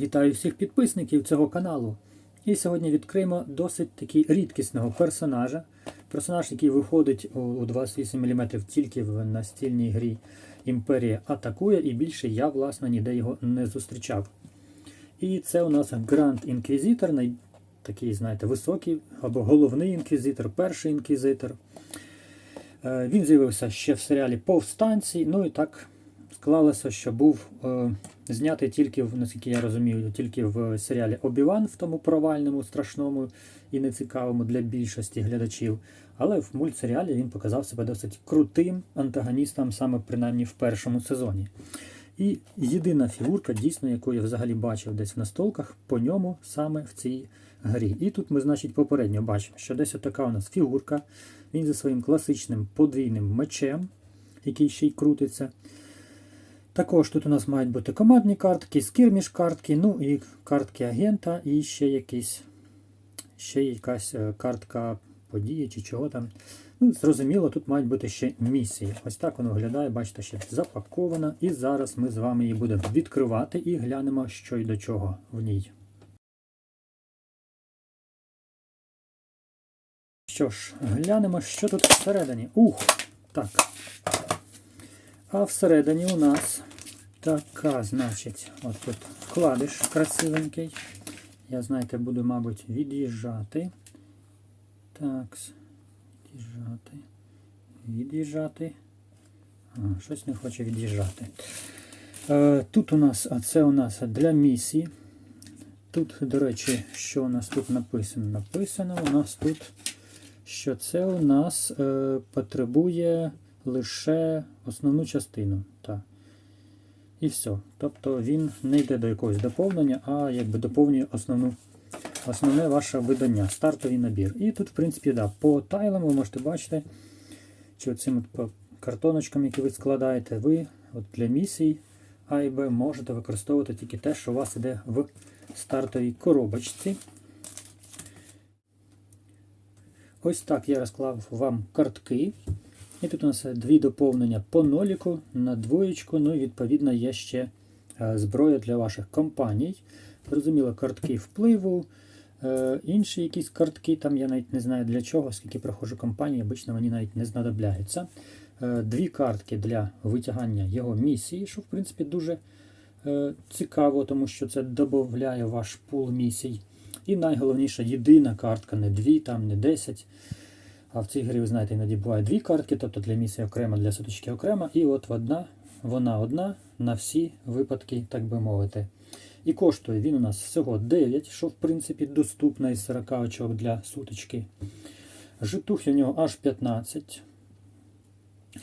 Вітаю всіх підписників цього каналу. І сьогодні відкриємо досить таки рідкісного персонажа. Персонаж, який виходить у 28 мм тільки в настільній грі Імперія атакує, і більше я, власне, ніде його не зустрічав. І це у нас Гранд Інквізитор, такий, знаєте, високий, або головний інквізитор, перший інквізитор. Е, Він з'явився ще в серіалі Повстанці. Ну і так склалося, що був е, знятий тільки, наскільки я розумію, тільки в серіалі Обіван, в тому провальному, страшному і нецікавому для більшості глядачів. Але в мультсеріалі він показав себе досить крутим антагоністом, саме принаймні в першому сезоні. І єдина фігурка, дійсно, яку я взагалі бачив десь в настолках, по ньому саме в цій грі. І тут ми, значить, попередньо бачимо, що десь така у нас фігурка. Він зі своїм класичним подвійним мечем, який ще й крутиться. Також тут у нас мають бути командні картки, скірміш картки, ну і картки агента, і ще якісь, ще якась е, картка події чи чого там. Ну, Зрозуміло, тут мають бути ще місії. Ось так воно виглядає, бачите, ще запакована. І зараз ми з вами її будемо відкривати і глянемо, що й до чого в ній. Що ж, глянемо, що тут всередині. Ух! Так. А всередині у нас така, значить, от тут вкладиш красивенький. Я, знаєте, буду, мабуть, від'їжджати. Так. Від'їжджати. Від'їжджати. Щось не хоче від'їжджати. Е, тут у нас, а це у нас для місії. Тут, до речі, що у нас тут написано? Написано у нас тут, що це у нас е, потребує лише основну частину. Так. І все. Тобто він не йде до якогось доповнення, а якби доповнює основну, основне ваше видання, стартовий набір. І тут, в принципі, да, по тайлам ви можете бачити, чи цим по картоночкам, які ви складаєте, ви от для місій А і Б можете використовувати тільки те, що у вас йде в стартовій коробочці. Ось так я розклав вам картки. І тут у нас дві доповнення по ноліку на двоєчку. Ну і відповідно є ще е, зброя для ваших компаній. Зрозуміло, картки впливу, е, інші якісь картки, там я навіть не знаю для чого, скільки проходжу компанії, обично вони навіть не знадобляються. Е, Дві картки для витягання його місії, що в принципі дуже цікаво, тому що це додає ваш пул місій. І найголовніше, єдина картка, не дві, там, не 10. А в цій грі, ви знаєте, іноді буває дві картки, тобто для місії окремо, для сутички окремо. І от одна, вона одна на всі випадки, так би мовити. І коштує він у нас всього 9, що в принципі доступно із 40 очок для сутички. Житухи у нього аж 15.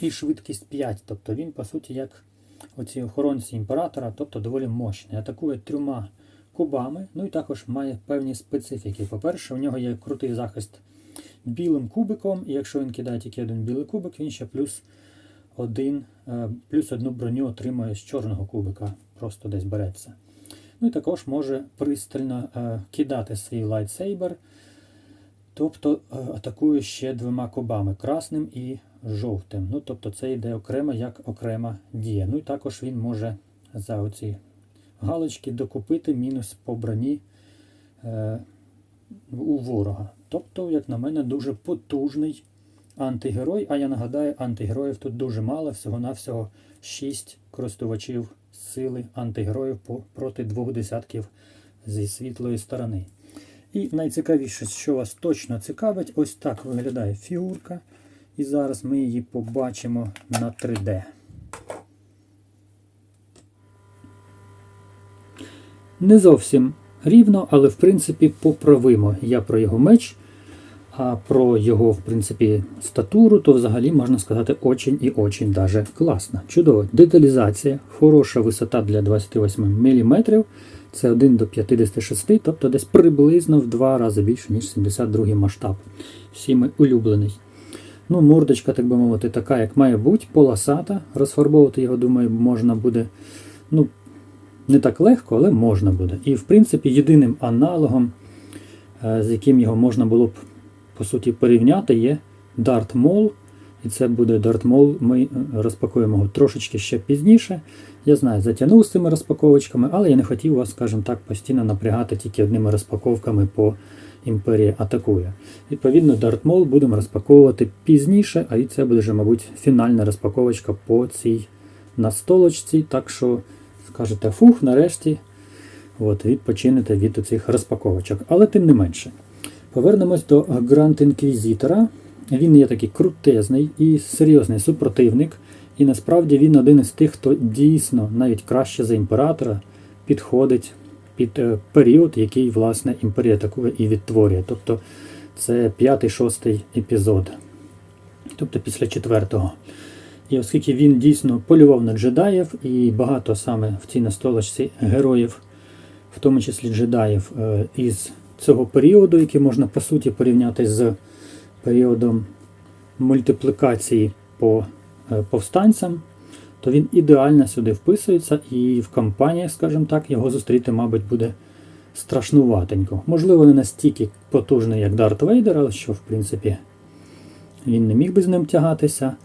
І швидкість 5. Тобто він, по суті, як оці охоронці імператора, тобто доволі мощний. Атакує трьома кубами, ну і також має певні специфіки. По-перше, у нього є крутий захист білим кубиком, і якщо він кидає тільки один білий кубик, він ще плюс один, е, плюс одну броню отримує з чорного кубика, просто десь береться. Ну і також може пристально е, кидати свій лайтсейбер, тобто е, атакує ще двома кубами красним і жовтим. Ну, Тобто це йде окремо як окрема дія. Ну і також він може за оці галочки докупити мінус по броні у ворога. Тобто, як на мене, дуже потужний антигерой. А я нагадаю, антигероїв тут дуже мало, всього-навсього 6 користувачів сили антигероїв проти двох десятків зі світлої сторони. І найцікавіше, що вас точно цікавить, ось так виглядає фігурка. І зараз ми її побачимо на 3D. Не зовсім рівно, але в принципі поправимо. Я про його меч, а про його, в принципі, статуру, то взагалі можна сказати очень і очень даже класно. Чудово. Деталізація, хороша висота для 28 мм. Це 1 до 56, тобто десь приблизно в два рази більше, ніж 72 масштаб. Всіми улюблений. Ну, мордочка, так би мовити, така, як має бути, полосата. Розфарбовувати його, думаю, можна буде. ну, не так легко, але можна буде. І в принципі єдиним аналогом, е, з яким його можна було б по суті порівняти, є Dart Maul, І це буде Darth Maul. Ми е, розпакуємо його трошечки ще пізніше. Я знаю, затягнув з цими розпаковочками, але я не хотів вас, скажімо так, постійно напрягати тільки одними розпаковками по імперії атакує. Відповідно, Darth Maul будемо розпаковувати пізніше, а і це буде вже, мабуть, фінальна розпаковочка по цій настолочці. Так що скажете, фух, нарешті от, відпочинете від цих розпаковочок. Але тим не менше. Повернемось до Гранд Інквізітора. Він є такий крутезний і серйозний супротивник. І насправді він один із тих, хто дійсно навіть краще за імператора підходить під е, період, який власне імперія атакує і відтворює. Тобто це п'ятий-шостий епізод. Тобто після четвертого. І оскільки він дійсно полював на джедаїв, і багато саме в цій настолочці героїв, в тому числі джедаїв, е, із цього періоду, який можна по суті порівняти з періодом мультиплікації по е, повстанцям, то він ідеально сюди вписується, і в кампаніях, скажімо так, його зустріти, мабуть, буде страшнуватенько. Можливо, не настільки потужний, як Дарт Вейдер, але що, в принципі, він не міг би з ним тягатися.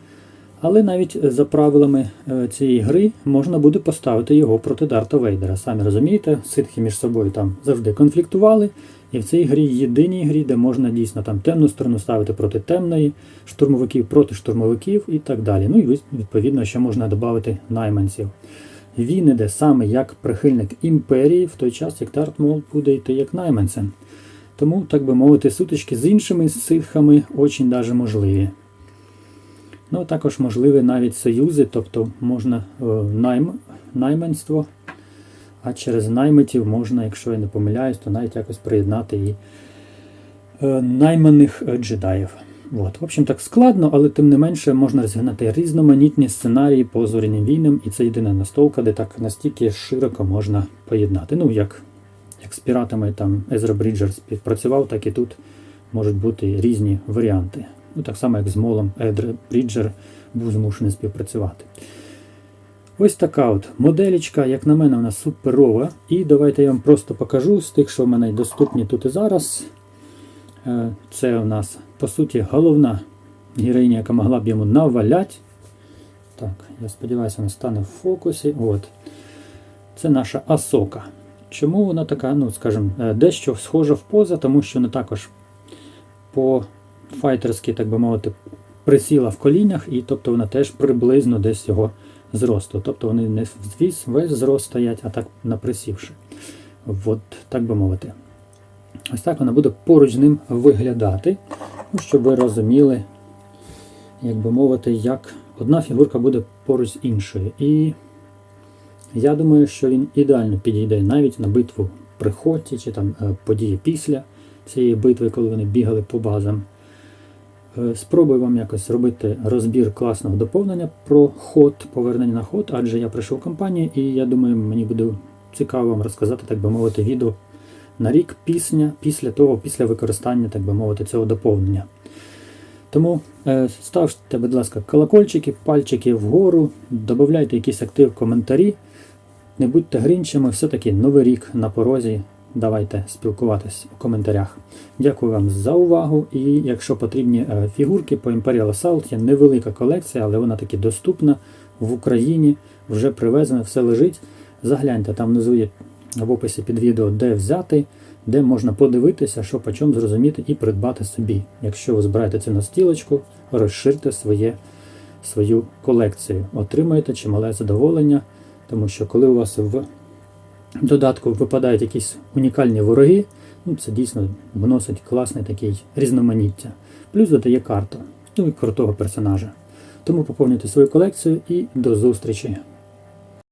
Але навіть за правилами е, цієї гри можна буде поставити його проти Дарта Вейдера. Самі розумієте, ситхи між собою там завжди конфліктували. І в цій грі єдиній грі, де можна дійсно там темну сторону ставити проти темної, штурмовиків проти штурмовиків і так далі. Ну і відповідно ще можна додати найманців. Він іде саме як прихильник імперії, в той час як Дарт Мол буде йти як найманцем. Тому, так би мовити, сутички з іншими ситхами очень даже можливі. Ну, також можливі навіть союзи, тобто можна е, найм, найманство, а через наймитів можна, якщо я не помиляюсь, то навіть якось приєднати і е, найманих е, джедаїв. От. В общем, так складно, але тим не менше можна розігнати різноманітні сценарії по зоряним війнам, і це єдина настолка, де так настільки широко можна поєднати. Ну, як, як з піратами там Езра Бріджер співпрацював, так і тут можуть бути різні варіанти. Ну, так само, як з молом Едре Бріджер був змушений співпрацювати. Ось така от моделічка, як на мене, вона суперова. І давайте я вам просто покажу з тих, що в мене доступні тут і зараз. Е, Це у нас, по суті, головна героїня, яка могла б йому навалять. Так, я сподіваюся, вона стане в фокусі. От. Це наша Асока. Чому вона така, ну, скажімо, е, дещо схожа в поза, тому що вона також по файтерськи, так би мовити, присіла в колінях, і тобто вона теж приблизно десь його зросту. Тобто вони не весь, весь зрост стоять, а так наприсівши. От, так би мовити. Ось так вона буде поруч з ним виглядати, ну, щоб ви розуміли, як би мовити, як одна фігурка буде поруч з іншою. І я думаю, що він ідеально підійде навіть на битву при хоті, чи там е, події після цієї битви, коли вони бігали по базам. Е, Спробую вам якось зробити розбір класного доповнення про ход, повернення на ход, адже я прийшов компанію, і я думаю, мені буде цікаво вам розказати, так би мовити, відео на рік пісня, після того, після використання, так би мовити, цього доповнення. Тому е, ставте, будь ласка, колокольчики, пальчики вгору, додавайте якийсь актив коментарі. Не будьте грінчами, все-таки новий рік на порозі. Давайте спілкуватись у коментарях. Дякую вам за увагу. І якщо потрібні е, фігурки по Imperial Assault, є невелика колекція, але вона таки доступна в Україні, вже привезена, все лежить. Загляньте, там внизу є в описі під відео, де взяти, де можна подивитися, що по чому зрозуміти і придбати собі. Якщо ви збираєте цю настілочку, розширте своє, свою колекцію. Отримаєте чимале задоволення, тому що коли у вас в додатку випадають якісь унікальні вороги, ну це дійсно вносить класний такий різноманіття. Плюс додає карта, ну і крутого персонажа. Тому поповнюйте свою колекцію і до зустрічі!